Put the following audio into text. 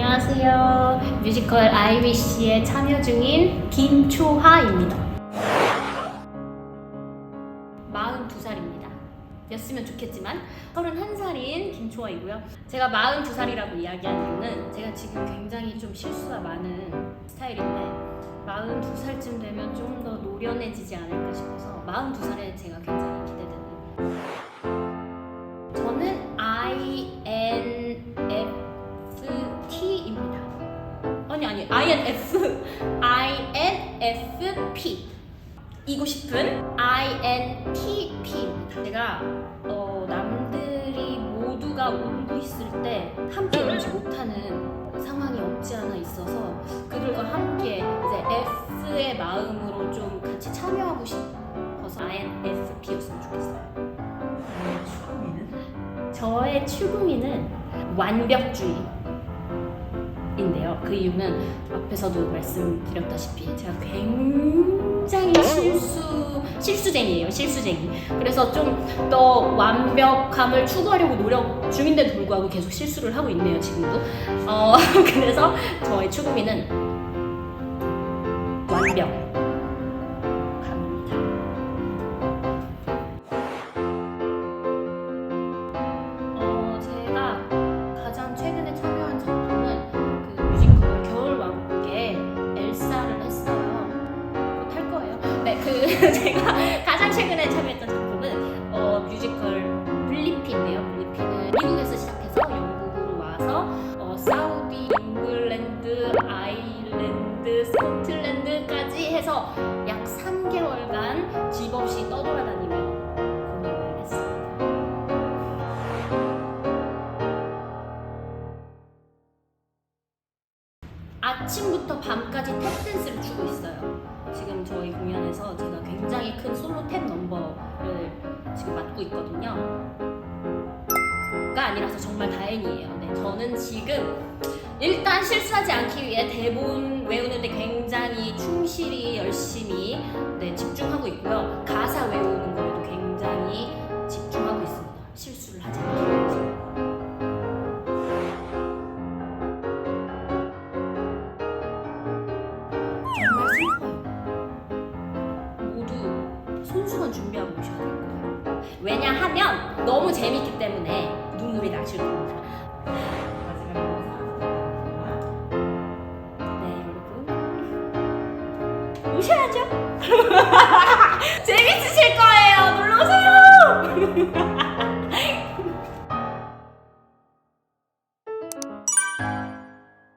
안녕하세요. 뮤지컬 아이위시에 참여 중인 김초하입니다. 42살입니다. 였으면 좋겠지만 31살인 김초하이고요. 제가 42살이라고 이야기한 이유는 제가 지금 굉장히 좀 실수가 많은 스타일인데 42살쯤 되면 좀 더 노련해지지 않을까 싶어서 42살에 제가 굉장히 INF INFP 이고 싶은 INTP입니다. 제가 어, 남들이 모두가 울고 있을 때 함께 울지 못하는 상황이 없지 않아 있어서 그들과 함께 이제 F의 마음으로 좀 같이 참여하고 싶어서 INFP였으면 좋겠어요. 저의 추구미는 완벽주의 인데요. 그 이유는 앞에서도 말씀드렸다시피 제가 굉장히 실수 실수쟁이에요. 실수쟁이. 그래서 좀 더 완벽함을 추구하려고 노력 중인데도 불구하고 계속 실수를 하고 있네요. 지금도. 어 그래서 저의 추구미는 완벽. 제가 가장 최근에 참여했던 작품은 어, 뮤지컬 블리피인데요. 블리피는 미국에서 시작해서 영국으로 와서 어, 사우디, 잉글랜드, 아일랜드, 스코틀랜드까지 해서 약 3개월간 집 없이 떠돌아다니며 공연을 했습니다. 아침부터 밤까지 탭댄스를 추고 있어요. 지금 저희 공연에서 제가 굉장히 큰 솔로 탭 넘버를 지금 맡고 있거든요. 가 아니라서 정말 다행이에요. 네, 저는 지금 일단 실수하지 않기 위해 대본 외우는데 굉장히 충실히 열심히 네, 집중하고 있고요. 의견 모셔야 될 거예요. 왜냐하면 너무 재밌기 때문에 눈물이 나실 겁니다. 네, 여러분. 오셔야죠. 재밌으실 거예요. 놀러 오세요.